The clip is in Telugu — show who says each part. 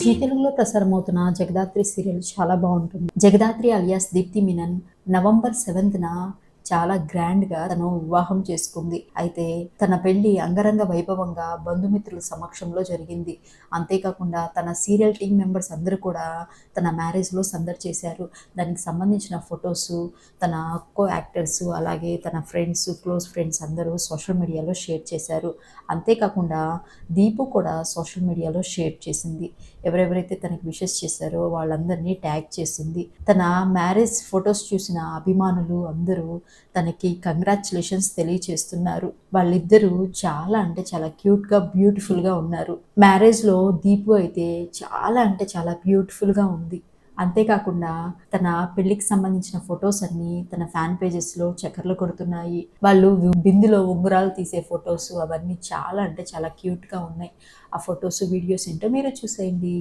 Speaker 1: జీ తెలుగులో ప్రసారమవుతున్న జగదాత్రి సీరియల్ చాలా బాగుంటుంది. జగదాత్రి అలియాస్ దీప్తి మీనన్ నవంబర్ సెవెంత్న చాలా గ్రాండ్గా తను వివాహం చేసుకుంది. అయితే తన పెళ్ళి అంగరంగ వైభవంగా బంధుమిత్రుల సమక్షంలో జరిగింది. అంతేకాకుండా తన సీరియల్ టీం మెంబర్స్ అందరూ కూడా తన మ్యారేజ్లో సందడి చేశారు. దానికి సంబంధించిన ఫొటోస్ తన కో యాక్టర్స్ అలాగే తన ఫ్రెండ్స్ క్లోజ్ ఫ్రెండ్స్ అందరూ సోషల్ మీడియాలో షేర్ చేశారు. అంతేకాకుండా దీపు కూడా సోషల్ మీడియాలో షేర్ చేసింది. ఎవరెవరైతే తనకి విషెస్ చేశారో వాళ్ళందరినీ ట్యాగ్ చేసింది. తన మ్యారేజ్ ఫొటోస్ చూసిన అభిమానులు అందరూ తనకి కంగ్రాచులేషన్స్ తెలియచేస్తున్నారు వాళ్ళిద్దరూ చాలా అంటే చాలా క్యూట్గా బ్యూటిఫుల్గా ఉన్నారు మ్యారేజ్లో దీపు అయితే చాలా అంటే చాలా బ్యూటిఫుల్గా ఉంది అంతేకాకుండా తన పెళ్ళికి సంబంధించిన ఫొటోస్ అన్ని తన ఫ్యాన్ పేజెస్లో చక్కర్లు కొడుతున్నాయి వాళ్ళు బిందులో ఉంగరాలు తీసే ఫొటోస్ అవన్నీ చాలా అంటే చాలా క్యూట్గా ఉన్నాయి ఆ ఫొటోస్ వీడియోస్ ఏంటో మీరు చూసేయండి